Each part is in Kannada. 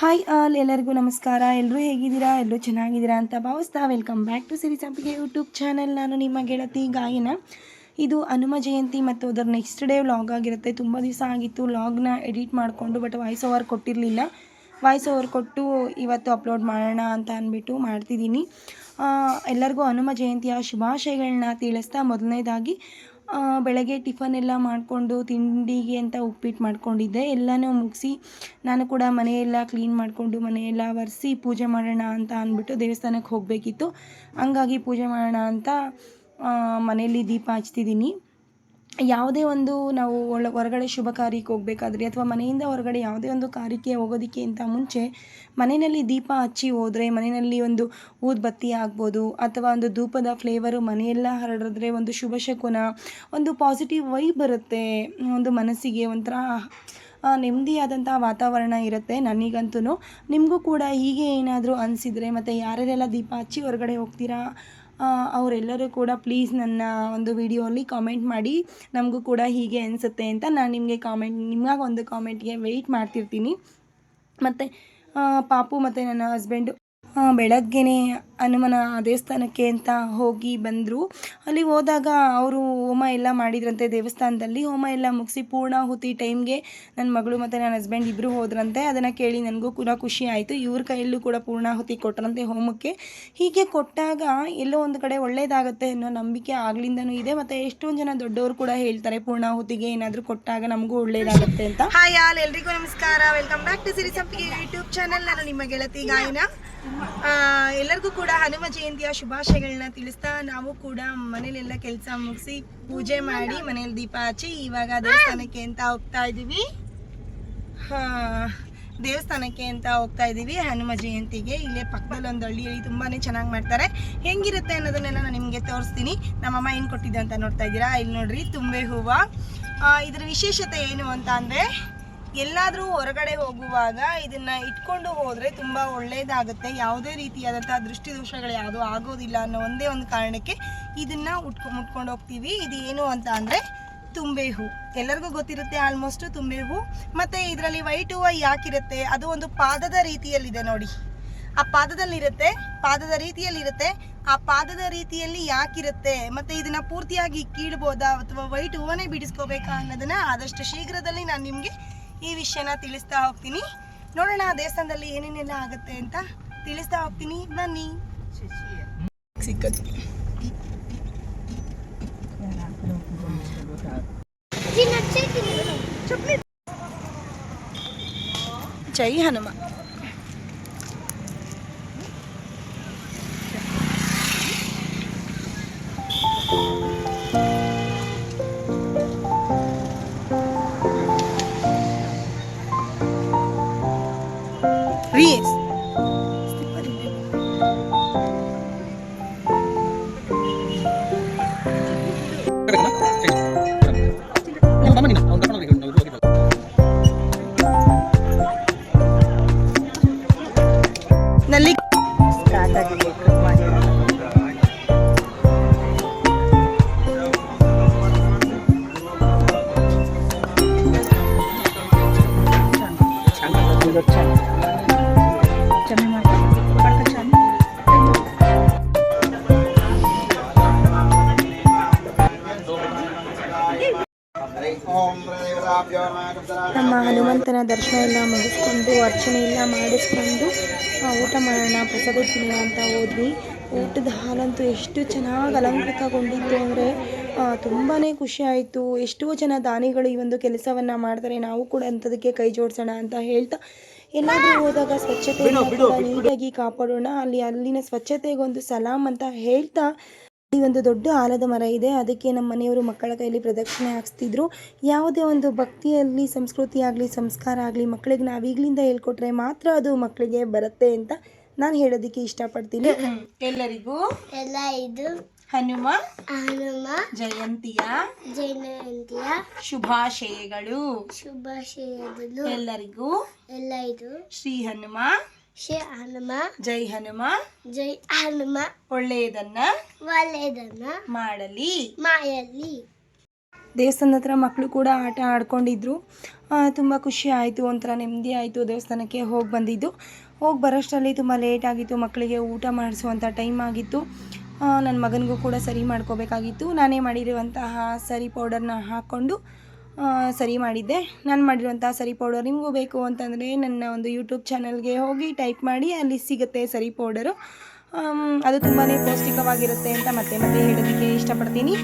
ಹಾಯ್ ಆಲ್ ಎಲ್ಲರಿಗೂ ನಮಸ್ಕಾರ. ಎಲ್ಲರೂ ಹೇಗಿದ್ದೀರಾ? ಎಲ್ಲರೂ ಚೆನ್ನಾಗಿದ್ದೀರಾ ಅಂತ ಭಾವಿಸ್ತಾ ವೆಲ್ಕಮ್ ಬ್ಯಾಕ್ ಟು ಸಿರಿ ಸಂಪಿಗೆ ಯೂಟ್ಯೂಬ್ ಚಾನಲ್ ನಾನು ನಿಮ್ಮ ಗೆಳತಿ ಗಾಯನ. ಇದು ಹನುಮ ಜಯಂತಿ ಮತ್ತು ಅದರ ನೆಕ್ಸ್ಟ್ ಡೇ ವ್ಲಾಗ್ ಆಗಿರುತ್ತೆ. ತುಂಬ ದಿವಸ ಆಗಿತ್ತು. ವ್ಲಾಗ್ನ ಎಡಿಟ್ ಮಾಡಿಕೊಂಡು ಬಟ್ ವಾಯ್ಸ್ ಓವರ್ ಕೊಟ್ಟಿರಲಿಲ್ಲ. ವಾಯ್ಸ್ ಓವರ್ ಕೊಟ್ಟು ಇವತ್ತು ಅಪ್ಲೋಡ್ ಮಾಡೋಣ ಅಂತ ಅಂದ್ಬಿಟ್ಟು ಮಾಡ್ತಿದ್ದೀನಿ. ಎಲ್ಲರಿಗೂ ಹನುಮ ಜಯಂತಿಯ ಶುಭಾಶಯಗಳನ್ನ ತಿಳಿಸ್ತಾ ಮೊದಲನೇದಾಗಿ ಬೆಳಗ್ಗೆ ಟಿಫನ್ ಎಲ್ಲ ಮಾಡಿಕೊಂಡು ತಿಂಡಿಗೆ ಅಂತ ಉಪ್ಪಿಟ್ಟು ಮಾಡ್ಕೊಂಡಿದ್ದೆ. ಎಲ್ಲನೂ ಮುಗಿಸಿ ನಾನು ಕೂಡ ಮನೆಯೆಲ್ಲ ಕ್ಲೀನ್ ಮಾಡಿಕೊಂಡು ಮನೆಯೆಲ್ಲ ಒರೆಸಿ ಪೂಜೆ ಮಾಡೋಣ ಅಂತ ಅಂದ್ಬಿಟ್ಟು ದೇವಸ್ಥಾನಕ್ಕೆ ಹೋಗಬೇಕಿತ್ತು. ಹಂಗಾಗಿ ಪೂಜೆ ಮಾಡೋಣ ಅಂತ ಮನೆಯಲ್ಲಿ ದೀಪ ಹಚ್ತಿದ್ದೀನಿ. ಯಾವುದೇ ಒಂದು ನಾವು ಒಳ ಹೊರಗಡೆ ಶುಭ ಕಾರ್ಯಕ್ಕೆ ಹೋಗಬೇಕಾದ್ರೆ ಅಥವಾ ಮನೆಯಿಂದ ಹೊರಗಡೆ ಯಾವುದೇ ಒಂದು ಕಾರ್ಯಕ್ಕೆ ಹೋಗೋದಕ್ಕಿಂತ ಮುಂಚೆ ಮನೆಯಲ್ಲಿ ದೀಪ ಹಚ್ಚಿ ಹೋದರೆ ಮನೆಯಲ್ಲಿ ಒಂದು ಊದ್ಬತ್ತಿ ಆಗ್ಬೋದು ಅಥವಾ ಒಂದು ಧೂಪದ ಫ್ಲೇವರು ಮನೆಯೆಲ್ಲ ಹರಡಿದ್ರೆ ಒಂದು ಶುಭ ಶಕುನ, ಒಂದು ಪಾಸಿಟಿವ್ ವೈ ಬರುತ್ತೆ. ಒಂದು ಮನಸ್ಸಿಗೆ ಒಂಥರ ನೆಮ್ಮದಿಯಾದಂಥ ವಾತಾವರಣ ಇರುತ್ತೆ ನನಗಂತೂ ನಿಮಗೂ ಕೂಡ ಹೀಗೆ ಏನಾದರೂ ಅನಿಸಿದರೆ ಮತ್ತು ಯಾರ್ಯಾರೆಲ್ಲ ದೀಪ ಹಚ್ಚಿ ಹೊರಗಡೆ ಹೋಗ್ತೀರಾ? ಅವರೆಲ್ಲರೂ ಕೂಡ ಪ್ಲೀಸ್ ನನ್ನ ಒಂದು ವಿಡಿಯೋಲಿ ಕಾಮೆಂಟ್ ಮಾಡಿ. ನಮಗೂ ಕೂಡ ಹೀಗೆ ಅನಿಸುತ್ತೆ ಅಂತ ನಾನು ನಿಮಗೆ ಕಾಮೆಂಟ್ ನಿಮ್ಗಾಗಿ ಒಂದು ಕಾಮೆಂಟ್ಗೆ ವೆಯ್ಟ್ ಮಾಡ್ತಿರ್ತೀನಿ. ಮತ್ತು ಪಾಪು ಮತ್ತು ನನ್ನ ಹಸ್ಬೆಂಡು ಬೆಳಗ್ಗೆನೇ ಹನುಮನ ದೇವಸ್ಥಾನಕ್ಕೆ ಅಂತ ಹೋಗಿ ಬಂದರು. ಅಲ್ಲಿ ಹೋದಾಗ ಅವರು ಹೋಮ ಎಲ್ಲ ಮಾಡಿದ್ರಂತೆ ದೇವಸ್ಥಾನದಲ್ಲಿ. ಹೋಮ ಎಲ್ಲ ಮುಗಿಸಿ ಪೂರ್ಣಾಹುತಿ ಟೈಮ್ಗೆ ನನ್ನ ಮಗಳು ಮತ್ತು ನನ್ನ ಹಸ್ಬೆಂಡ್ ಇಬ್ಬರು ಹೋದ್ರಂತೆ. ಅದನ್ನು ಕೇಳಿ ನನಗೂ ಕೂಡ ಖುಷಿ ಆಯಿತು. ಇವ್ರ ಕೈಯಲ್ಲೂ ಕೂಡ ಪೂರ್ಣಾಹುತಿ ಕೊಟ್ಟರಂತೆ ಹೋಮಕ್ಕೆ. ಹೀಗೆ ಕೊಟ್ಟಾಗ ಎಲ್ಲೋ ಒಂದು ಕಡೆ ಒಳ್ಳೆಯದಾಗುತ್ತೆ ಅನ್ನೋ ನಂಬಿಕೆ ಆಗ್ಲಿಂದನೂ ಇದೆ. ಮತ್ತು ಎಷ್ಟೊಂದು ಜನ ದೊಡ್ಡವರು ಕೂಡ ಹೇಳ್ತಾರೆ ಪೂರ್ಣಾಹುತಿಗೆ ಏನಾದರೂ ಕೊಟ್ಟಾಗ ನಮಗೂ ಒಳ್ಳೆಯದಾಗುತ್ತೆ ಅಂತ. ಹಾಯ್ ಆಲ್ ಎಲ್ರಿಗೂ ನಮಸ್ಕಾರ. Welcome back to Siri YouTube channel ನಾನು ನಿಮ್ಮ ಗೆಳತಿ ಗಾಯನ. ಎಲ್ಲರಿಗೂ ಕೂಡ ಹನುಮ ಜಯಂತಿಯ ಶುಭಾಶಯಗಳನ್ನ ತಿಳಿಸ್ತಾ ನಾವು ಕೂಡ ಮನೇಲೆಲ್ಲ ಕೆಲಸ ಮುಗಿಸಿ ಪೂಜೆ ಮಾಡಿ ಮನೇಲಿ ದೀಪ ಹಚ್ಚಿ ಇವಾಗ ದೇವಸ್ಥಾನಕ್ಕೆ ಅಂತ ಹೋಗ್ತಾ ಇದ್ದೀವಿ. ಹಾ, ದೇವಸ್ಥಾನಕ್ಕೆ ಅಂತ ಹೋಗ್ತಾ ಇದ್ದೀವಿ ಹನುಮ ಜಯಂತಿಗೆ. ಇಲ್ಲೇ ಪಕ್ಕದಲ್ಲಿ ಒಂದು ಹಳ್ಳಿಯಲ್ಲಿ ತುಂಬಾನೇ ಚೆನ್ನಾಗಿ ಮಾಡ್ತಾರೆ. ಹೆಂಗಿರುತ್ತೆ ಅನ್ನೋದನ್ನೆಲ್ಲ ನಾನು ನಿಮಗೆ ತೋರಿಸ್ತೀನಿ. ನಮ್ಮಮ್ಮ ಏನು ಕೊಟ್ಟಿದ್ದೆ ಅಂತ ನೋಡ್ತಾ ಇದ್ದೀರಾ? ಇಲ್ಲಿ ನೋಡ್ರಿ ತುಂಬೆ ಹೂವು. ಇದ್ರ ವಿಶೇಷತೆ ಏನು ಅಂತ ಅಂದರೆ ಎಲ್ಲಾದರೂ ಹೊರಗಡೆ ಹೋಗುವಾಗ ಇದನ್ನ ಇಟ್ಕೊಂಡು ಹೋದರೆ ತುಂಬ ಒಳ್ಳೆಯದಾಗುತ್ತೆ ಯಾವುದೇ ರೀತಿಯಾದಂತಹ ದೃಷ್ಟಿ ದೋಷಗಳು ಯಾವುದೂ ಆಗೋದಿಲ್ಲ ಅನ್ನೋ ಒಂದೇ ಒಂದು ಕಾರಣಕ್ಕೆ ಇದನ್ನ ಉಟ್ಕೊ, ಮುಟ್ಕೊಂಡು ಹೋಗ್ತೀವಿ. ಇದು ಏನು ಅಂತ ಅಂದರೆ ತುಂಬೆ ಹೂ. ಎಲ್ಲರಿಗೂ ಗೊತ್ತಿರುತ್ತೆ ಆಲ್ಮೋಸ್ಟ್ ತುಂಬೆ ಹೂ. ಮತ್ತೆ ಇದರಲ್ಲಿ ವೈಟ್ ಹೂವು ಯಾಕಿರುತ್ತೆ? ಅದು ಒಂದು ಪಾದದ ರೀತಿಯಲ್ಲಿದೆ ನೋಡಿ. ಆ ಪಾದದಲ್ಲಿರುತ್ತೆ, ಪಾದದ ರೀತಿಯಲ್ಲಿರುತ್ತೆ. ಆ ಪಾದದ ರೀತಿಯಲ್ಲಿ ಯಾಕಿರುತ್ತೆ? ಮತ್ತೆ ಇದನ್ನ ಪೂರ್ತಿಯಾಗಿ ಕೀಳ್ಬೋದಾ ಅಥವಾ ವೈಟ್ ಹೂವನೇ ಬಿಡಿಸ್ಕೋಬೇಕಾ ಅನ್ನೋದನ್ನ ಆದಷ್ಟು ಶೀಘ್ರದಲ್ಲಿ ನಾನು ನಿಮಗೆ ಈ ವಿಷಯನ ತಿಳಿಸ್ತಾ ಹೋಗ್ತೀನಿ. ನೋಡೋಣ ಆ ದೇವಸ್ಥಾನದಲ್ಲಿ ಏನೇನೆಲ್ಲ ಆಗುತ್ತೆ ಅಂತ ತಿಳಿಸ್ತಾ ಹೋಗ್ತೀನಿ. ಬನ್ನಿ. ಸಿಕ್ಕದು ಜೈ ಹನುಮ. ಊಟ ಮಾಡೋಣ ಪ್ರಸಾದ ತಿನ್ನೋಣ ಅಂತ ಹೋದ್ವಿ. ಊಟದ ಹಾಲಂತೂ ಎಷ್ಟು ಚೆನ್ನಾಗಿ ಅಲಂಕೃತಗೊಂಡಿತ್ತು ಅಂದರೆ ತುಂಬಾ ಖುಷಿ ಆಯಿತು. ಎಷ್ಟೋ ಜನ ದಾನಿಗಳು ಈ ಒಂದು ಕೆಲಸವನ್ನು ಮಾಡ್ತಾರೆ. ನಾವು ಕೂಡ ಅಂಥದಕ್ಕೆ ಕೈ ಜೋಡಿಸೋಣ ಅಂತ ಹೇಳ್ತಾ ಎಲ್ಲಾದರೂ ಹೋದಾಗ ಸ್ವಚ್ಛತೆ ನೀಟಾಗಿ ಕಾಪಾಡೋಣ. ಅಲ್ಲಿ ಅಲ್ಲಿನ ಸ್ವಚ್ಛತೆಗೊಂದು ಸಲಾಮ್ ಅಂತ ಹೇಳ್ತಾ ಈ ಒಂದು ದೊಡ್ಡ ಆಲದ ಮರ ಇದೆ. ಅದಕ್ಕೆ ನಮ್ಮ ಮನೆಯವರು ಮಕ್ಕಳ ಕೈಯಲ್ಲಿ ಪ್ರದಕ್ಷಿಣೆ ಹಾಕ್ಸ್ತಿದ್ರು. ಯಾವುದೇ ಒಂದು ಭಕ್ತಿಯಲ್ಲಿ ಸಂಸ್ಕೃತಿ ಆಗಲಿ ಸಂಸ್ಕಾರ ಆಗಲಿ ಮಕ್ಕಳಿಗೆ ನಾವು ಈಗಲಿಂದ ಹೇಳ್ಕೊಟ್ರೆ ಮಾತ್ರ ಅದು ಮಕ್ಕಳಿಗೆ ಬರುತ್ತೆ ಅಂತ ನಾನು ಹೇಳೋದಕ್ಕೆ ಇಷ್ಟಪಡ್ತೀನಿ. ಎಲ್ಲರಿಗೂ ಎಲ್ಲ ಇದು ಹನುಮ ಹನುಮ ಜಯಂತಿಯ ಜಯಂತಿಯ ಶುಭಾಶಯಗಳು. ಶುಭಾಶಯಗಳು. ಎಲ್ಲರಿಗೂ ಎಲ್ಲ ಇದು ಶ್ರೀ ಹನುಮ. ಶ್ರೀ ಹನುಮ. ಜೈ ಹನುಮ. ಜೈ ಹನುಮ. ಒಳ್ಳೆಯದನ್ನ ಒಳ್ಳೆಯದನ್ನ ಮಾಡಲಿ. ಮಾಯಲಿ. ದೇವಸ್ಥಾನದ ಹತ್ರ ಮಕ್ಕಳು ಕೂಡ ಆಟ ಆಡ್ಕೊಂಡಿದ್ರು. ತುಂಬ ಖುಷಿ ಆಯಿತು ಒಂಥರ ನೆಮ್ಮದಿ ಆಯಿತು ದೇವಸ್ಥಾನಕ್ಕೆ ಹೋಗಿ ಬಂದಿದ್ದು. ಹೋಗಿ ಬರೋಷ್ಟರಲ್ಲಿ ತುಂಬ ಲೇಟ್ ಆಗಿತ್ತು ಮಕ್ಕಳಿಗೆ ಊಟ ಮಾಡಿಸುವಂಥ ಟೈಮ್ ಆಗಿತ್ತು. ನನ್ನ ಮಗನಿಗೂ ಕೂಡ ಸರಿ ಮಾಡ್ಕೋಬೇಕಾಗಿತ್ತು. ನಾನೇ ಮಾಡಿರುವಂತಹ ಸರಿ ಪೌಡರ್ನ ಹಾಕ್ಕೊಂಡು ಸರಿ ಮಾಡಿದ್ದೆ. ನಾನು ಮಾಡಿರುವಂಥ ಸರಿ ಪೌಡರ್ ನಿಮಗೂ ಬೇಕು ಅಂತಂದರೆ ನನ್ನ ಒಂದು ಯೂಟ್ಯೂಬ್ ಚಾನಲ್ಗೆ ಹೋಗಿ ಟೈಪ್ ಮಾಡಿ, ಅಲ್ಲಿ ಸಿಗುತ್ತೆ ಸರಿ ಪೌಡರು ಅದು ತುಂಬಾ ಪೌಷ್ಟಿಕವಾಗಿರುತ್ತೆ ಅಂತ ಮತ್ತೆ ಮತ್ತೆ ಹೇಳೋದಕ್ಕೆ ಇಷ್ಟಪಡ್ತೀನಿ.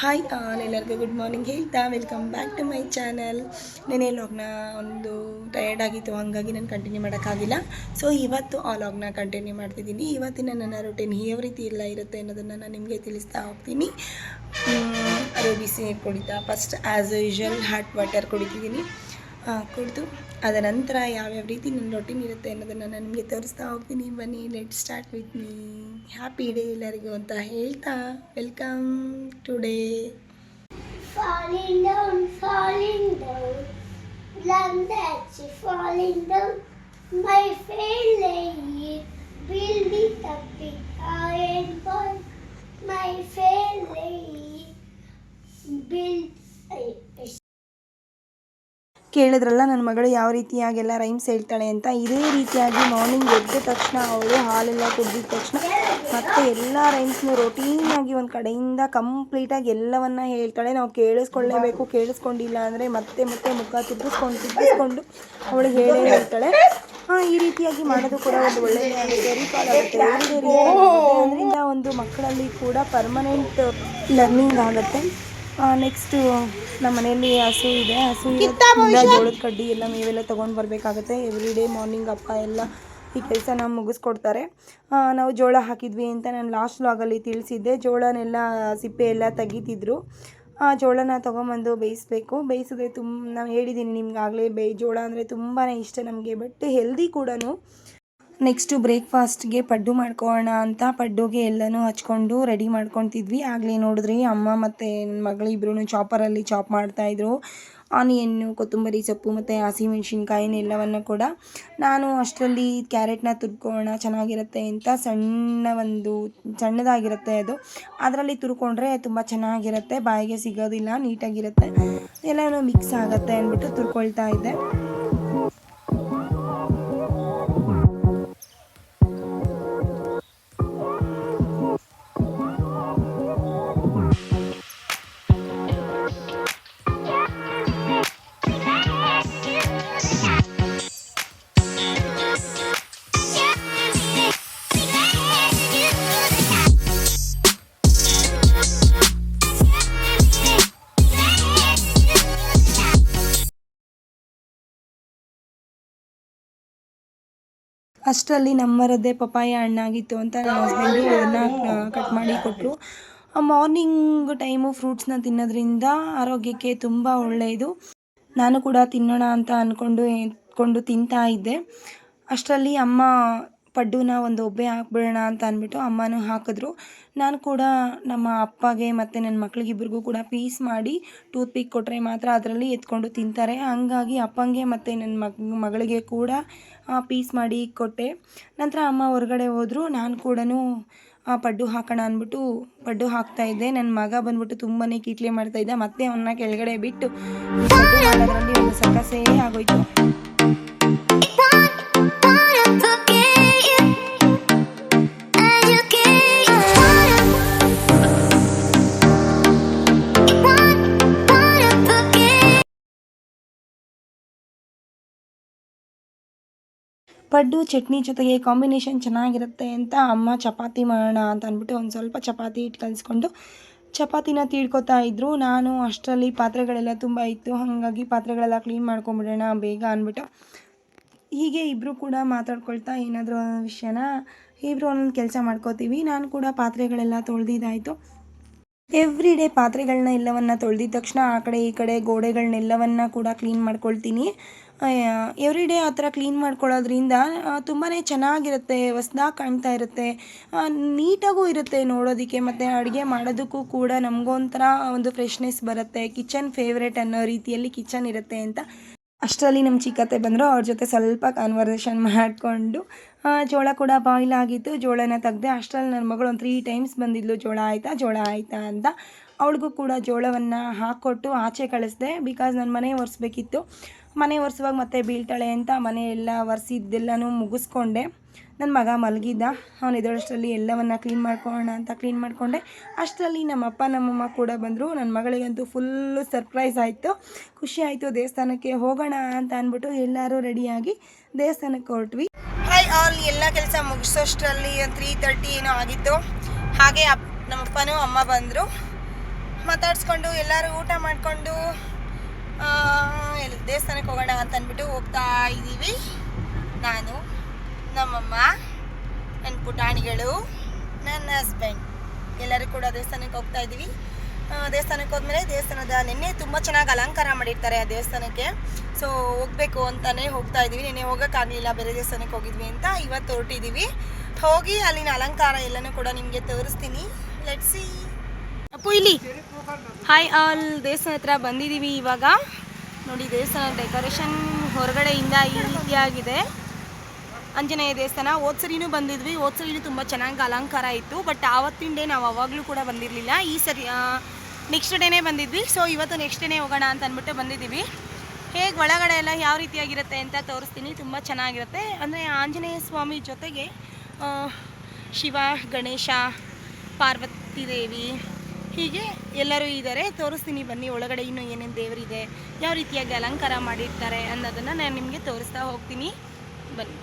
ಹಾಯ್ ಆಲ್ ಎಲ್ಲರಿಗೂ ಗುಡ್ ಮಾರ್ನಿಂಗ್ ಹೇಳ್ತಾ welcome back to my channel ನೆನೆ ಲಾಗ್ನ ಒಂದು ಟಯರ್ಡ್ ಆಗಿತ್ತು, ಹಾಗಾಗಿ ನಾನು ಕಂಟಿನ್ಯೂ ಮಾಡೋಕ್ಕಾಗಿಲ್ಲ. ಸೊ ಇವತ್ತು ಆ ಲಾಗ್ನ ಕಂಟಿನ್ಯೂ ಮಾಡ್ತಿದ್ದೀನಿ. ಇವತ್ತಿನ ನನ್ನ ರೊಟೀನ್ ಯಾವ ರೀತಿ ಎಲ್ಲ ಇರುತ್ತೆ ಅನ್ನೋದನ್ನು ನಾನು ನಿಮಗೆ ತಿಳಿಸ್ತಾ ಹೋಗ್ತೀನಿ. ಅದು ಬಿಸಿ ನೀರು ಕುಡಿತಾ first as usual hot water ಕುಡಿತಿದ್ದೀನಿ. ಕುಡಿದು ಅದ ನಂತರ ಯಾವ್ಯಾವ ರೀತಿ ನನ್ನ ರೊಟೀನ್ ಇರುತ್ತೆ ಅನ್ನೋದನ್ನು ನಾನು ನಿಮಗೆ ತೋರಿಸ್ತಾ ಹೋಗ್ತೀನಿ ಬನ್ನಿ let start with me happy day ಎಲ್ಲರಿಗೂ ಅಂತ ಹೇಳ್ತಾ welcome today Falling down, falling down, land she falling down. My failure build it up with iron ball. My failure build. ಕೇಳಿದ್ರಲ್ಲ, ನನ್ನ ಮಗಳು ಯಾವ ರೀತಿಯಾಗೆಲ್ಲ ರೈಮ್ಸ್ ಹೇಳ್ತಾಳೆ ಅಂತ, ಇದೇ ರೀತಿಯಾಗಿ ಮಾರ್ನಿಂಗ್ ಎದ್ದ ತಕ್ಷಣ ಅವಳು ಹಾಲೆಲ್ಲ ಕುಡಿದ ತಕ್ಷಣ ಮತ್ತೆ ಎಲ್ಲ ರೈಮ್ಸ್ನು ರೊಟೀನಾಗಿ ಒಂದು ಕಡೆಯಿಂದ ಕಂಪ್ಲೀಟಾಗಿ ಎಲ್ಲವನ್ನ ಹೇಳ್ತಾಳೆ. ನಾವು ಕೇಳಿಸ್ಕೊಳ್ಳೇಬೇಕು, ಕೇಳಿಸ್ಕೊಂಡಿಲ್ಲ ಅಂದರೆ ಮತ್ತೆ ಮತ್ತೆ ಮುಖ ತಿರ್ಗಿಸ್ಕೊಂಡು ತಿರ್ಗಿಸ್ಕೊಂಡು ಅವಳು ಹೇಳೇ ಹೇಳ್ತಾಳೆ. ಹಾಂ ಈ ರೀತಿಯಾಗಿ ಮಾಡೋದು ಕೂಡ ಒಂದು ಒಳ್ಳೆಯ ಒಂದು ಮಕ್ಕಳಲ್ಲಿ ಕೂಡ ಪರ್ಮನೆಂಟ್ ಲರ್ನಿಂಗ್ ಆಗುತ್ತೆ. ನೆಕ್ಸ್ಟು ನಮ್ಮ ಮನೆಯಲ್ಲಿ ಹಸು ಇದೆ. ಹಸು ಜೋಳದ ಕಡ್ಡಿ ಎಲ್ಲ ನೀವೆಲ್ಲ ತೊಗೊಂಡು ಬರಬೇಕಾಗುತ್ತೆ. ಎವ್ರಿ ಡೇ ಮಾರ್ನಿಂಗ್ ಅಪ್ಪ ಎಲ್ಲ ಈ ಕೆಲಸನ ಮುಗಿಸ್ಕೊಡ್ತಾರೆ. ನಾವು ಜೋಳ ಹಾಕಿದ್ವಿ ಅಂತ ನಾನು ಲಾಸ್ಟ್ ಲಾಗಲ್ಲಿ ತಿಳಿಸಿದ್ದೆ. ಜೋಳನೆಲ್ಲ ಸಿಪ್ಪೆ ಎಲ್ಲ ತೆಗಿತಿದ್ರು. ಆ ಜೋಳನ ತೊಗೊಂಬಂದು ಬೇಯಿಸ್ಬೇಕು. ಬೇಯಿಸಿದ್ರೆ ತುಂಬ ನಾವು ಹೇಳಿದ್ದೀನಿ ನಿಮ್ಗೆ ಆಗಲೇ ಬೇಯ್ ಜೋಳ ಅಂದರೆ ತುಂಬಾ ಇಷ್ಟ ನಮಗೆ. ಬಟ್ ಹೆಲ್ದಿ ಕೂಡ ನೆಕ್ಸ್ಟು ಬ್ರೇಕ್ಫಾಸ್ಟ್ಗೆ ಪಡ್ಡು ಮಾಡ್ಕೊಳ್ಳೋಣ ಅಂತ ಪಡ್ಡುಗೆ ಎಲ್ಲನೂ ಹಚ್ಕೊಂಡು ರೆಡಿ ಮಾಡ್ಕೊತಿದ್ವಿ ಆಗಲೇ ನೋಡಿದ್ರಿ ಅಮ್ಮ ಮತ್ತು ಮಗಳು ಇಬ್ಬರೂ ಚಾಪರಲ್ಲಿ ಚಾಪ್ ಮಾಡ್ತಾಯಿದ್ರು ಆನಿಯನ್ನು, ಕೊತ್ತಂಬರಿ ಸೊಪ್ಪು ಮತ್ತು ಹಸಿಮೆಣ್ಸಿನ್ಕಾಯಿನ ಎಲ್ಲವನ್ನು ಕೂಡ ನಾನು ಅಷ್ಟರಲ್ಲಿ ಕ್ಯಾರೆಟ್ನ ತುರ್ಕೋಣ ಚೆನ್ನಾಗಿರುತ್ತೆ ಅಂತ ಸಣ್ಣ ಒಂದು ಸಣ್ಣದಾಗಿರುತ್ತೆ ಅದು. ಅದರಲ್ಲಿ ತುರ್ಕೊಂಡ್ರೆ ತುಂಬ ಚೆನ್ನಾಗಿರುತ್ತೆ, ಬಾಯಿಗೆ ಸಿಗೋದಿಲ್ಲ, ನೀಟಾಗಿರುತ್ತೆ. ಎಲ್ಲನೂ ಮಿಕ್ಸ್ ಆಗುತ್ತೆ ಅಂದ್ಬಿಟ್ಟು ತುರ್ಕೊಳ್ತಾ ಇದ್ದೆ. ಅಷ್ಟರಲ್ಲಿ ನಮ್ಮರದ್ದೇ ಪಪಾಯ ಹಣ್ಣಾಗಿತ್ತು ಅಂತ ನನ್ನ ಹಸ್ಬೆಂಡು ಅದನ್ನು ಕಟ್ ಮಾಡಿ ಕೊಟ್ಟರು ಮಾರ್ನಿಂಗ್ ಟೈಮು ಫ್ರೂಟ್ಸ್ನ ತಿನ್ನೋದ್ರಿಂದ ಆರೋಗ್ಯಕ್ಕೆ ತುಂಬ ಒಳ್ಳೆಯದು. ನಾನು ಕೂಡ ತಿನ್ನೋಣ ಅಂತ ಅಂದ್ಕೊಂಡು ಕೊಂಡು ತಿಂತಾ ಇದ್ದೆ. ಅಷ್ಟರಲ್ಲಿ ಅಮ್ಮ ಪಡ್ಡುನ ಒಂದು ಒಬ್ಬೆ ಹಾಕ್ಬಿಡೋಣ ಅಂತ ಅಂದ್ಬಿಟ್ಟು ಅಮ್ಮನೂ ಹಾಕಿದ್ರು. ನಾನು ಕೂಡ ನಮ್ಮ ಅಪ್ಪಗೆ ಮತ್ತು ನನ್ನ ಮಕ್ಳಿಗಿಬ್ರಿಗೂ ಕೂಡ ಪೀಸ್ ಮಾಡಿ ಟೂತ್ ಪಿಕ್ ಕೊಟ್ಟರೆ ಮಾತ್ರ ಅದರಲ್ಲಿ ಎತ್ಕೊಂಡು ತಿಂತಾರೆ. ಹಂಗಾಗಿ ಅಪ್ಪಂಗೆ ಮತ್ತು ನನ್ನ ಮಗ್, ಮಗಳಿಗೆ ಕೂಡ ಪೀಸ್ ಮಾಡಿ ಕೊಟ್ಟೆ. ನಂತರ ಅಮ್ಮ ಹೊರಗಡೆ ಹೋದರು. ನಾನು ಕೂಡ ಆ ಪಡ್ಡು ಹಾಕೋಣ ಅಂದ್ಬಿಟ್ಟು ಪಡ್ಡು ಹಾಕ್ತಾ ಇದ್ದೆ. ನನ್ನ ಮಗ ಬಂದ್ಬಿಟ್ಟು ತುಂಬಾ ಕಿಟ್ಲೆ ಮಾಡ್ತಾ ಇದ್ದ. ಮತ್ತೆ ಅವನ್ನ ಕೆಳಗಡೆ ಬಿಟ್ಟು ಅದರಲ್ಲಿ ಒಂದು ಸಕಸೇ ಆಗೋಯ್ತು. ಪಡ್ಡು, ಚಟ್ನಿ ಜೊತೆಗೆ ಕಾಂಬಿನೇಷನ್ ಚೆನ್ನಾಗಿರುತ್ತೆ ಅಂತ ಅಮ್ಮ ಚಪಾತಿ ಮಾಡೋಣ ಅಂತ ಅಂದ್ಬಿಟ್ಟು ಒಂದು ಸ್ವಲ್ಪ ಚಪಾತಿ ಹಿಟ್ಟು ಕಲಿಸ್ಕೊಂಡು ಚಪಾತಿನ ತೀಡ್ಕೊತಾ ಇದ್ದರು ನಾನು ಅಷ್ಟರಲ್ಲಿ ಪಾತ್ರೆಗಳೆಲ್ಲ ತುಂಬ ಇತ್ತು. ಹಾಗಾಗಿ ಪಾತ್ರೆಗಳೆಲ್ಲ ಕ್ಲೀನ್ ಮಾಡ್ಕೊಂಬಿಡೋಣ, ಬೇಗ ಅಂದ್ಬಿಟ್ಟು. ಹೀಗೆ ಇಬ್ಬರು ಕೂಡ ಮಾತಾಡ್ಕೊಳ್ತಾ ಏನಾದರೂ ವಿಷಯನ ಇಬ್ಬರು ಒಂದೊಂದು ಕೆಲಸ ಮಾಡ್ಕೋತೀವಿ. ನಾನು ಕೂಡ ಪಾತ್ರೆಗಳೆಲ್ಲ ತೊಳೆದಿದ್ದಾಯಿತು. ಎವ್ರಿ ಡೇ ಪಾತ್ರೆಗಳನ್ನ ಎಲ್ಲವನ್ನ ತೊಳೆದಿದ ತಕ್ಷಣ ಆ ಕಡೆ ಈ ಕಡೆ ಗೋಡೆಗಳನ್ನೆಲ್ಲವನ್ನ ಕೂಡ ಕ್ಲೀನ್ ಮಾಡ್ಕೊಳ್ತೀನಿ. ಎವ್ರಿ ಡೇ ಆ ಥರ ಕ್ಲೀನ್ ಮಾಡ್ಕೊಳ್ಳೋದ್ರಿಂದ ತುಂಬಾ ಚೆನ್ನಾಗಿರುತ್ತೆ, ಹೊಸ್ದಾಗಿ ಕಾಣ್ತಾ ಇರುತ್ತೆ ನೀಟಾಗೂ ಇರುತ್ತೆ ನೋಡೋದಕ್ಕೆ, ಮತ್ತು ಅಡುಗೆ ಮಾಡೋದಕ್ಕೂ ಕೂಡ ನಮಗೊಂಥರ ಒಂದು ಫ್ರೆಶ್ನೆಸ್ ಬರುತ್ತೆ ಕಿಚನ್ ಫೇವ್ರೇಟ್ ಅನ್ನೋ ರೀತಿಯಲ್ಲಿ ಕಿಚನ್ ಇರುತ್ತೆ ಅಂತ. ಅಷ್ಟರಲ್ಲಿ ನಮ್ಮ ಚಿಕ್ಕತ್ತೆ ಬಂದರು, ಅವ್ರ ಜೊತೆ ಸ್ವಲ್ಪ ಕಾನ್ವರ್ಸೇಷನ್ ಮಾಡಿಕೊಂಡು ಜೋಳ ಕೂಡ ಬಾಯ್ಲ್ ಆಗಿತ್ತು, ಜೋಳನ ತೆಗ್ದೆ ಅಷ್ಟರಲ್ಲಿ ನನ್ನ ಮಗಳು ಒಂದು ತ್ರೀ ಟೈಮ್ಸ್ ಬಂದಿದ್ಲು, ಜೋಳ ಆಯಿತಾ ಜೋಳ ಆಯಿತಾ ಅಂತ. ಅವಳಿಗೂ ಕೂಡ ಜೋಳವನ್ನು ಹಾಕ್ಕೊಟ್ಟು ಆಚೆ ಕಳಿಸ್ದೆ ಬಿಕಾಸ್ ನನ್ನ ಮನೆ ಒರೆಸ್ಬೇಕಿತ್ತು. ಮನೆ ಒರೆಸುವಾಗ ಮತ್ತೆ ಬೀಳ್ತಾಳೆ ಅಂತ ಮನೆ ಎಲ್ಲ ಒರೆಸಿದ್ದೆಲ್ಲನೂ ಮುಗಿಸ್ಕೊಂಡೆ. ನನ್ನ ಮಗ ಮಲಗಿದ್ದ. ಅವನು ಎದುರಷ್ಟರಲ್ಲಿ ಎಲ್ಲವನ್ನು ಕ್ಲೀನ್ ಮಾಡ್ಕೊಳ್ಳೋಣ ಅಂತ ಕ್ಲೀನ್ ಮಾಡಿಕೊಂಡೆ. ಅಷ್ಟರಲ್ಲಿ ನಮ್ಮಪ್ಪ, ನಮ್ಮಮ್ಮ ಕೂಡ ಬಂದರು. ನನ್ನ ಮಗಳಿಗಂತೂ ಫುಲ್ಲು ಸರ್ಪ್ರೈಸ್ ಆಯಿತು. ಖುಷಿ ಆಯಿತು. ದೇವಸ್ಥಾನಕ್ಕೆ ಹೋಗೋಣ ಅಂತ ಅಂದ್ಬಿಟ್ಟು ಎಲ್ಲರೂ ರೆಡಿಯಾಗಿ ದೇವಸ್ಥಾನಕ್ಕೆ ಹೊರಟ್ವಿ. ಹಾಯ್ ಆಲ್ ಎಲ್ಲ ಕೆಲಸ ಮುಗಿಸೋಷ್ಟರಲ್ಲಿ ತ್ರೀ ತರ್ಟಿ ಏನೋ ಆಗಿತ್ತು. ಹಾಗೆ ಅಪ್ ನಮ್ಮಪ್ಪನೂ, ಅಮ್ಮ ಬಂದರು. ಮಾತಾಡಿಸ್ಕೊಂಡು ಎಲ್ಲರೂ ಊಟ ಮಾಡಿಕೊಂಡು ಎಲ್ಲಿ ದೇವಸ್ಥಾನಕ್ಕೆ ಹೋಗೋಣ ಅಂತ ಅಂದ್ಬಿಟ್ಟು ಹೋಗ್ತಾ ಇದ್ದೀವಿ. ನಾನು, ನಮ್ಮಮ್ಮ ನನ್ನ ಪುಟಾಣಿಗಳು, ನನ್ನ ಹಸ್ಬೆಂಡ್ ಎಲ್ಲರೂ ಕೂಡ ದೇವಸ್ಥಾನಕ್ಕೆ ಹೋಗ್ತಾ ಇದ್ದೀವಿ. ದೇವಸ್ಥಾನಕ್ಕೆ ಹೋದ್ಮೇಲೆ ದೇವಸ್ಥಾನದ ನಿನ್ನೆ ತುಂಬ ಚೆನ್ನಾಗಿ ಅಲಂಕಾರ ಮಾಡಿರ್ತಾರೆ ಆ ದೇವಸ್ಥಾನಕ್ಕೆ. ಸೊ ಹೋಗ್ಬೇಕು ಅಂತಲೇ ಹೋಗ್ತಾ ಇದ್ದೀವಿ. ನಿನ್ನೆ ಹೋಗೋಕ್ಕಾಗಲಿಲ್ಲ, ಬೇರೆ ದೇವಸ್ಥಾನಕ್ಕೆ ಹೋಗಿದ್ವಿ ಅಂತ ಇವತ್ತು ಹೊರಟಿದ್ದೀವಿ. ಹೋಗಿ ಅಲ್ಲಿನ ಅಲಂಕಾರ ಎಲ್ಲನೂ ಕೂಡ ನಿಮಗೆ ತೋರಿಸ್ತೀನಿ. ಲೆಟ್ಸಿ ಅಪ್ಪು ಇಲ್ಲಿ ಹಾಯ್ ಆಲ್ ದೇವಸ್ಥಾನ ಹತ್ರ ಬಂದಿದ್ದೀವಿ ಇವಾಗ. ನೋಡಿ, ದೇವಸ್ಥಾನ ಡೆಕೋರೇಷನ್ ಹೊರಗಡೆಯಿಂದ ಈ ರೀತಿಯಾಗಿದೆ. ಆಂಜನೇಯ ದೇವಸ್ಥಾನ ಓದ್ಸರಿನೂ ಬಂದಿದ್ವಿ. ಓದ್ಸರಿನೂ ತುಂಬ ಚೆನ್ನಾಗಿ ಅಲಂಕಾರ ಇತ್ತು ಬಟ್ ಆವತ್ತಿನ ಡೇ ನಾವು ಅವಾಗಲೂ ಕೂಡ ಬಂದಿರಲಿಲ್ಲ. ಈ ಸರಿ ನೆಕ್ಸ್ಟ್ ಡೇನೇ ಬಂದಿದ್ವಿ. ಸೊ ಇವತ್ತು ನೆಕ್ಸ್ಟ್ ಡೇನೇ ಹೋಗೋಣ ಅಂತ ಅಂದ್ಬಿಟ್ಟು ಬಂದಿದ್ದೀವಿ. ಹೇಗೆ, ಒಳಗಡೆ ಎಲ್ಲ ಯಾವ ರೀತಿಯಾಗಿರುತ್ತೆ ಅಂತ ತೋರಿಸ್ತೀನಿ. ತುಂಬ ಚೆನ್ನಾಗಿರುತ್ತೆ. ಅಂದರೆ, ಆಂಜನೇಯ ಸ್ವಾಮಿ ಜೊತೆಗೆ ಶಿವ, ಗಣೇಶ, ಪಾರ್ವತಿ ದೇವಿ ಹೀಗೆ ಎಲ್ಲರೂ ಇದ್ದಾರೆ. ತೋರಿಸ್ತೀನಿ ಬನ್ನಿ ಒಳಗಡೆ ಇನ್ನೂ ಏನೇನು ದೇವರಿದೆ ಯಾವ ರೀತಿಯಾಗಿ ಅಲಂಕಾರ ಮಾಡಿರ್ತಾರೆ ಅನ್ನೋದನ್ನು ನಾನು ನಿಮಗೆ ತೋರಿಸ್ತಾ ಹೋಗ್ತೀನಿ. ಬನ್ನಿ.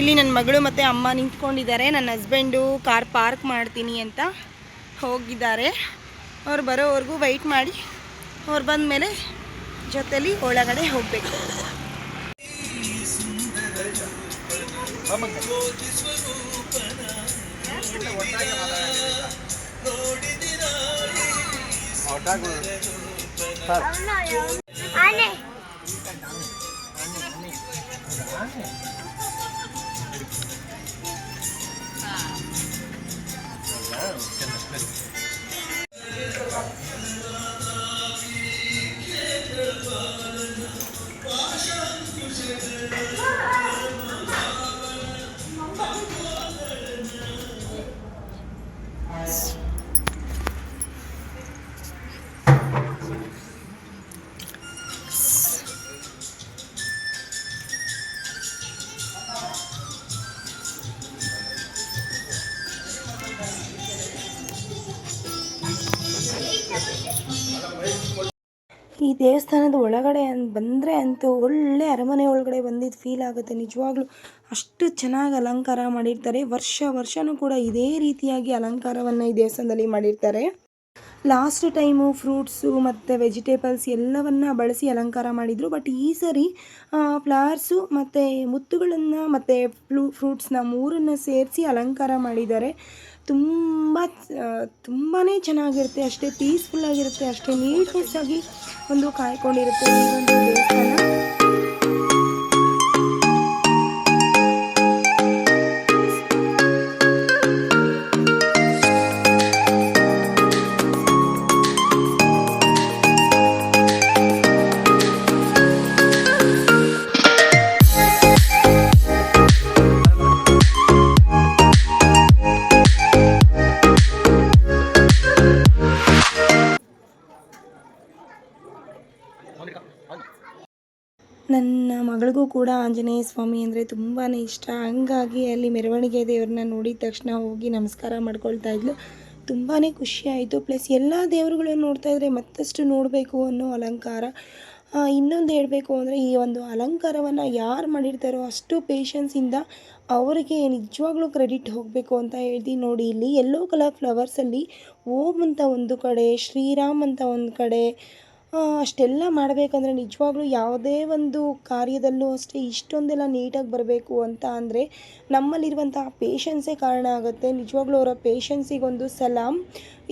ಇಲ್ಲಿ ನನ್ನ ಮಗಳು ಮತ್ತು ಅಮ್ಮ ನಿಂತ್ಕೊಂಡಿದ್ದಾರೆ. ನನ್ನ ಹಸ್ಬೆಂಡು ಕಾರ್ ಪಾರ್ಕ್ ಮಾಡ್ತೀನಿ ಅಂತ ಹೋಗಿದ್ದಾರೆ. ಅವ್ರು ಬರೋವರೆಗೂ ವೆಯ್ಟ್ ಮಾಡಿ. ಅವ್ರು ಬಂದ ಮೇಲೆ ಜೊತೆಲಿ ಒಳಗಡೆ ಹೋಗಬೇಕು. ಆನೆ Oh, ದೇವಸ್ಥಾನದ ಒಳಗಡೆ ಬಂದರೆ ಅಂತೂ ಒಳ್ಳೆ ಅರಮನೆ ಒಳಗಡೆ ಬಂದಿದ್ದು ಫೀಲ್ ಆಗುತ್ತೆ. ನಿಜವಾಗ್ಲೂ ಅಷ್ಟು ಚೆನ್ನಾಗಿ ಅಲಂಕಾರ ಮಾಡಿರ್ತಾರೆ. ವರ್ಷ ವರ್ಷವೂ ಕೂಡ ಇದೇ ರೀತಿಯಾಗಿ ಅಲಂಕಾರವನ್ನು ಈ ದೇವಸ್ಥಾನದಲ್ಲಿ ಮಾಡಿರ್ತಾರೆ. ಲಾಸ್ಟ್ ಟೈಮು ಫ್ರೂಟ್ಸು ಮತ್ತು ವೆಜಿಟೇಬಲ್ಸ್ ಎಲ್ಲವನ್ನು ಬಳಸಿ ಅಲಂಕಾರ ಮಾಡಿದರು. ಬಟ್ ಈ ಸರಿ ಫ್ಲವರ್ಸು ಮತ್ತು ಮುತ್ತುಗಳನ್ನು ಮತ್ತು ಫ್ಲೂ ಫ್ರೂಟ್ಸ್ನ ಮೂರನ್ನು ಸೇರಿಸಿ ಅಲಂಕಾರ ಮಾಡಿದ್ದಾರೆ. ತುಂಬ ತುಂಬಾ ಚೆನ್ನಾಗಿರುತ್ತೆ ಅಷ್ಟೇ ಪೀಸ್ಫುಲ್ಲಾಗಿರುತ್ತೆ ಅಷ್ಟೇ ನೀಟ್ನೆಸ್ ಆಗಿ ಒಂದು ಕಾಯ್ಕೊಂಡಿರುತ್ತೆ ಈ ಒಂದು ದೇವಸ್ಥಾನ. ಮಗಳಿಗೂ ಕೂಡ ಆಂಜನೇಯ ಸ್ವಾಮಿ ಅಂದರೆ ತುಂಬಾ ಇಷ್ಟ. ಹಂಗಾಗಿ ಅಲ್ಲಿ ಮೆರವಣಿಗೆ ದೇವ್ರನ್ನ ನೋಡಿದ ತಕ್ಷಣ ಹೋಗಿ ನಮಸ್ಕಾರ ಮಾಡ್ಕೊಳ್ತಾ ಇದ್ಲು. ತುಂಬಾ ಖುಷಿಯಾಯಿತು ಪ್ಲಸ್ ಎಲ್ಲ ದೇವರುಗಳನ್ನು ನೋಡ್ತಾ ಇದ್ದರೆ ಮತ್ತಷ್ಟು ನೋಡಬೇಕು ಅನ್ನೋ ಅಲಂಕಾರ. ಇನ್ನೊಂದು ಹೇಳಬೇಕು ಅಂದರೆ ಈ ಒಂದು ಅಲಂಕಾರವನ್ನು ಯಾರು ಮಾಡಿರ್ತಾರೋ ಅಷ್ಟು ಪೇಷನ್ಸಿಂದ ಅವರಿಗೆ ನಿಜವಾಗ್ಲೂ ಕ್ರೆಡಿಟ್ ಹೋಗಬೇಕು ಅಂತ ಹೇಳಿ ನೋಡಿ. ಇಲ್ಲಿ ಯೆಲ್ಲೋ ಕಲರ್ ಫ್ಲವರ್ಸಲ್ಲಿ ಓಂ ಅಂತ ಒಂದು ಕಡೆ, ಶ್ರೀರಾಮ್ ಅಂತ ಒಂದು ಕಡೆ ಅಷ್ಟೆಲ್ಲ ಮಾಡಬೇಕಂದ್ರೆ ನಿಜವಾಗ್ಲೂ ಯಾವುದೇ ಒಂದು ಕಾರ್ಯದಲ್ಲೂ ಅಷ್ಟೇ ಇಷ್ಟೊಂದೆಲ್ಲ ನೀಟಾಗಿ ಬರಬೇಕು ಅಂತ ಅಂದರೆ ನಮ್ಮಲ್ಲಿರುವಂತಹ ಪೇಷನ್ಸೇ ಕಾರಣ ಆಗುತ್ತೆ. ನಿಜವಾಗ್ಲೂ ಅವರ ಪೇಷನ್ಸಿಗೊಂದು ಸಲಾಮ್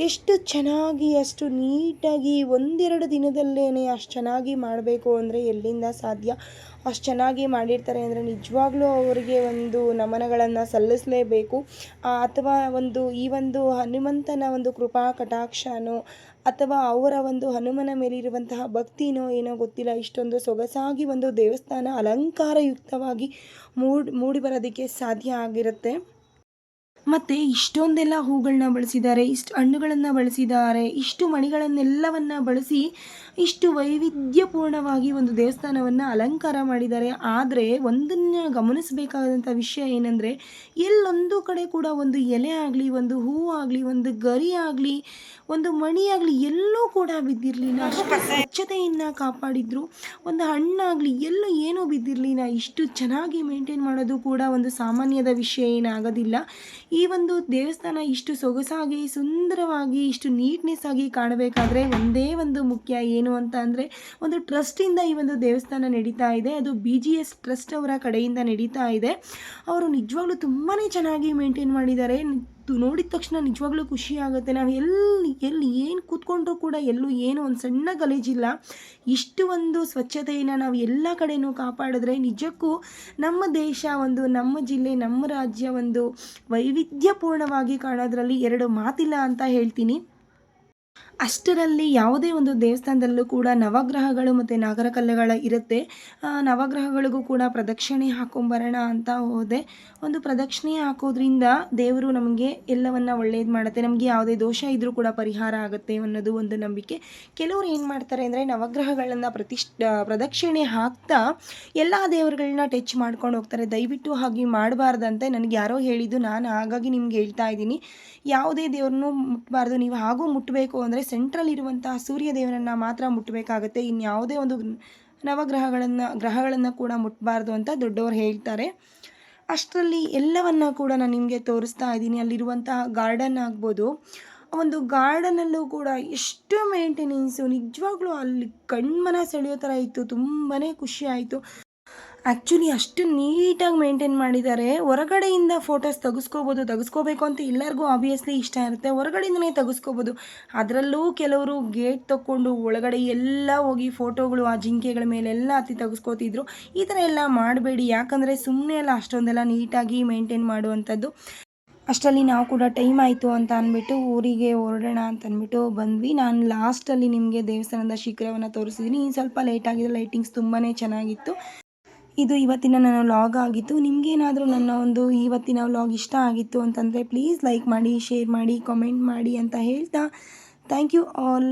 ಎಷ್ಟು ಚೆನ್ನಾಗಿ, ಅಷ್ಟು ನೀಟಾಗಿ ಒಂದೆರಡು ದಿನದಲ್ಲೇ ಅಷ್ಟು ಚೆನ್ನಾಗಿ ಮಾಡಬೇಕು ಅಂದರೆ ಎಲ್ಲಿಂದ ಸಾಧ್ಯ? ಅಷ್ಟು ಚೆನ್ನಾಗಿ ಮಾಡಿರ್ತಾರೆ ಅಂದರೆ ನಿಜವಾಗ್ಲೂ ಅವರಿಗೆ ಒಂದು ನಮನಗಳನ್ನು ಸಲ್ಲಿಸಲೇಬೇಕು. ಅಥವಾ ಒಂದು ಈ ಒಂದು ಹನುಮಂತನ ಒಂದು ಕೃಪಾ, ಕಟಾಕ್ಷನೋ ಅಥವಾ ಅವರ ಒಂದು ಹನುಮನ ಮೇಲಿರುವಂತಹ ಭಕ್ತಿನೋ ಏನೋ ಗೊತ್ತಿಲ್ಲ, ಇಷ್ಟೊಂದು ಸೊಗಸಾಗಿ ಒಂದು ದೇವಸ್ಥಾನ ಅಲಂಕಾರಯುಕ್ತವಾಗಿ ಮೂಡ್, ಮೂಡಿ ಬರೋದಕ್ಕೆ ಸಾಧ್ಯ ಆಗಿರುತ್ತೆ. ಮತ್ತು ಇಷ್ಟೊಂದೆಲ್ಲ ಹೂಗಳನ್ನ ಬಳಸಿದ್ದಾರೆ, ಇಷ್ಟು ಹಣ್ಣುಗಳನ್ನು ಬಳಸಿದ್ದಾರೆ, ಇಷ್ಟು ಮಣಿಗಳನ್ನೆಲ್ಲವನ್ನು ಬಳಸಿ ಇಷ್ಟು ವೈವಿಧ್ಯಪೂರ್ಣವಾಗಿ ಒಂದು ದೇವಸ್ಥಾನವನ್ನು ಅಲಂಕಾರ ಮಾಡಿದ್ದಾರೆ. ಆದರೆ ಒಂದನ್ನು ಗಮನಿಸಬೇಕಾದಂಥ ವಿಷಯ ಏನಂದರೆ, ಎಲ್ಲೊಂದು ಕಡೆ ಕೂಡ ಒಂದು ಎಲೆ ಆಗಲಿ, ಒಂದು ಹೂ ಆಗಲಿ, ಒಂದು ಗರಿ ಆಗಲಿ, ಒಂದು ಮಣಿ ಆಗಲಿ ಎಲ್ಲೂ ಕೂಡ ಬಿದ್ದಿರಲಿಲ್ಲ. ಅಷ್ಟು ಸ್ವಚ್ಛತೆಯನ್ನು ಕಾಪಾಡಿದ್ರು. ಒಂದು ಹಣ್ಣಾಗಲಿ ಎಲ್ಲೂ ಏನೂ ಬಿದ್ದಿರಲಿಲ್ಲ. ಇಷ್ಟು ಚೆನ್ನಾಗಿ ಮೇಂಟೈನ್ ಮಾಡೋದು ಕೂಡ ಒಂದು ಸಾಮಾನ್ಯದ ವಿಷಯ ಏನಾಗೋದಿಲ್ಲ. ಈ ಒಂದು ದೇವಸ್ಥಾನ ಇಷ್ಟು ಸೊಗಸಾಗಿ, ಸುಂದರವಾಗಿ, ಇಷ್ಟು ನೀಟ್ನೆಸ್ ಆಗಿ ಕಾಣಬೇಕಾದ್ರೆ ಒಂದೇ ಒಂದು ಮುಖ್ಯ ಏನು ಅಂತ ಅಂದರೆ ಒಂದು ಟ್ರಸ್ಟಿಂದ ಈ ಒಂದು ದೇವಸ್ಥಾನ ನಡೀತಾ ಇದೆ. ಅದು ಬಿ ಜಿ ಎಸ್ ಟ್ರಸ್ಟ್ ಅವರ ಕಡೆಯಿಂದ ನಡೀತಾ ಇದೆ. ಅವರು ನಿಜವಾಗ್ಲೂ ತುಂಬಾ ಚೆನ್ನಾಗಿ ಮೇಂಟೈನ್ ಮಾಡಿದ್ದಾರೆ. ನೋಡಿದ ತಕ್ಷಣ ನಿಜವಾಗ್ಲೂ ಖುಷಿ ಆಗುತ್ತೆ. ನಾವು ಎಲ್ಲಿ ಎಲ್ಲಿ ಏನು ಕೂತ್ಕೊಂಡ್ರೂ ಕೂಡ ಎಲ್ಲೂ ಏನು ಒಂದು ಸಣ್ಣ ಗಲೀಜಿಲ್ಲ ಇಷ್ಟು ಒಂದು ಸ್ವಚ್ಛತೆಯನ್ನು ನಾವು ಎಲ್ಲ ಕಡೆಯೂ ಕಾಪಾಡಿದ್ರೆ ನಿಜಕ್ಕೂ ನಮ್ಮ ದೇಶ ಒಂದು, ನಮ್ಮ ಜಿಲ್ಲೆ, ನಮ್ಮ ರಾಜ್ಯ ಒಂದು ವೈವಿಧ್ಯಪೂರ್ಣವಾಗಿ ಕಾಣೋದ್ರಲ್ಲಿ ಎರಡು ಮಾತಿಲ್ಲ ಅಂತ ಹೇಳ್ತೀನಿ. ಅಷ್ಟರಲ್ಲಿ ಯಾವುದೇ ಒಂದು ದೇವಸ್ಥಾನದಲ್ಲೂ ಕೂಡ ನವಗ್ರಹಗಳು ಮತ್ತು ನಾಗರಕಲ್ಲುಗಳ ಇರುತ್ತೆ. ನವಗ್ರಹಗಳಿಗೂ ಕೂಡ ಪ್ರದಕ್ಷಿಣೆ ಹಾಕೊಂಬರೋಣ ಅಂತ ಹೋದೆ. ಒಂದು ಪ್ರದಕ್ಷಿಣೆ ಹಾಕೋದ್ರಿಂದ ದೇವರು ನಮಗೆ ಎಲ್ಲವನ್ನು ಒಳ್ಳೇದು ಮಾಡುತ್ತೆ. ನಮಗೆ ಯಾವುದೇ ದೋಷ ಇದ್ದರೂ ಕೂಡ ಪರಿಹಾರ ಆಗುತ್ತೆ ಅನ್ನೋದು ಒಂದು ನಂಬಿಕೆ. ಕೆಲವರು ಏನು ಮಾಡ್ತಾರೆ ಅಂದರೆ ನವಗ್ರಹಗಳನ್ನು ಪ್ರತಿಷ್ಠ, ಪ್ರದಕ್ಷಿಣೆ ಹಾಕ್ತಾ ಎಲ್ಲ ದೇವರುಗಳನ್ನ ಟಚ್ ಮಾಡ್ಕೊಂಡು ಹೋಗ್ತಾರೆ. ದಯವಿಟ್ಟು ಹಾಗೆ ಮಾಡಬಾರ್ದಂತೆ ನನಗೆ ಯಾರೋ ಹೇಳಿದ್ದು, ನಾನು ಹಾಗಾಗಿ ನಿಮ್ಗೆ ಹೇಳ್ತಾ ಇದ್ದೀನಿ. ಯಾವುದೇ ದೇವ್ರನ್ನೂ ಮುಟ್ಟಬಾರ್ದು ನೀವು ಹಾಗೂ ಮುಟ್ಟಬೇಕು ಅಂದರೆ ಸೆಂಟ್ರಲ್ ಇರುವಂತಹ ಸೂರ್ಯ ದೇವರನ್ನು ಮಾತ್ರ ಮುಟ್ಟಬೇಕಾಗತ್ತೆ ಇನ್ಯಾವುದೇ ಒಂದು ನವಗ್ರಹಗಳನ್ನು, ಗ್ರಹಗಳನ್ನು ಕೂಡ ಮುಟ್ಟಬಾರ್ದು ಅಂತ ದೊಡ್ಡವರು ಹೇಳ್ತಾರೆ. ಅಷ್ಟರಲ್ಲಿ ಎಲ್ಲವನ್ನ ಕೂಡ ನಾನು ನಿಮಗೆ ತೋರಿಸ್ತಾ ಇದ್ದೀನಿ. ಅಲ್ಲಿರುವಂತಹ ಗಾರ್ಡನ್ ಆಗ್ಬೋದು. ಒಂದು ಗಾರ್ಡನಲ್ಲೂ ಕೂಡ ಎಷ್ಟು ಮೇಂಟೆನೆನ್ಸು ನಿಜವಾಗ್ಲೂ ಅಲ್ಲಿ ಕಣ್ಮನ ಸೆಳೆಯೋ ಥರ ಇತ್ತು. ತುಂಬಾ ಖುಷಿ ಆಯಿತು. ಆ್ಯಕ್ಚುಲಿ ಅಷ್ಟು ನೀಟಾಗಿ ಮೇಂಟೈನ್ ಮಾಡಿದ್ದಾರೆ. ಹೊರಗಡೆಯಿಂದ ಫೋಟೋಸ್ ತೆಗೆಸ್ಕೋಬೋದು, ತೆಗೆಸ್ಕೋಬೇಕು ಅಂತ ಎಲ್ಲರಿಗೂ ಆಬ್ವಿಯಸ್ಲಿ ಇಷ್ಟ ಇರುತ್ತೆ. ಹೊರಗಡೆಯಿಂದನೇ ತೆಗೆಸ್ಕೋಬೋದು. ಅದರಲ್ಲೂ ಕೆಲವರು ಗೇಟ್ ತಕ್ಕೊಂಡು ಒಳಗಡೆ ಎಲ್ಲ ಹೋಗಿ ಫೋಟೋಗಳು ಆ ಜಿಂಕೆಗಳ ಮೇಲೆಲ್ಲ ಹತ್ತಿ ತೆಗೆಸ್ಕೋತಿದ್ರು. ಈ ಥರ ಎಲ್ಲ ಮಾಡಬೇಡಿ. ಯಾಕಂದರೆ ಸುಮ್ಮನೆ ಎಲ್ಲ ಅಷ್ಟೊಂದೆಲ್ಲ ನೀಟಾಗಿ ಮೇಂಟೈನ್ ಮಾಡುವಂಥದ್ದು. ಅಷ್ಟರಲ್ಲಿ ನಾವು ಕೂಡ ಟೈಮ್ ಆಯಿತು ಅಂತ ಅಂದ್ಬಿಟ್ಟು ಊರಿಗೆ ಹೊರಡೋಣ ಅಂತ ಅಂದ್ಬಿಟ್ಟು ಬಂದ್ವಿ. ನಾನು ಲಾಸ್ಟಲ್ಲಿ ನಿಮಗೆ ದೇವಸ್ಥಾನದ ಶಿಖರವನ್ನು ತೋರಿಸಿದ್ದೀನಿ ಸ್ವಲ್ಪ ಲೇಟ್ ಆಗಿದೆ. ಲೈಟಿಂಗ್ಸ್ ತುಂಬಾ ಚೆನ್ನಾಗಿತ್ತು. ಇದು ಇವತ್ತಿನ ನನ್ನ ವ್ಲಾಗ್ ಆಗಿತ್ತು. ನಿಮಗೇನಾದರೂ ನನ್ನ ಒಂದು ಇವತ್ತಿನ ವ್ಲಾಗ್ ಇಷ್ಟ ಆಗಿತ್ತು ಅಂತಂದರೆ ಪ್ಲೀಸ್ ಲೈಕ್ ಮಾಡಿ ಶೇರ್ ಮಾಡಿ ಕಮೆಂಟ್ ಮಾಡಿ ಅಂತ ಹೇಳ್ತಾ ಥ್ಯಾಂಕ್ ಯು ಆಲ್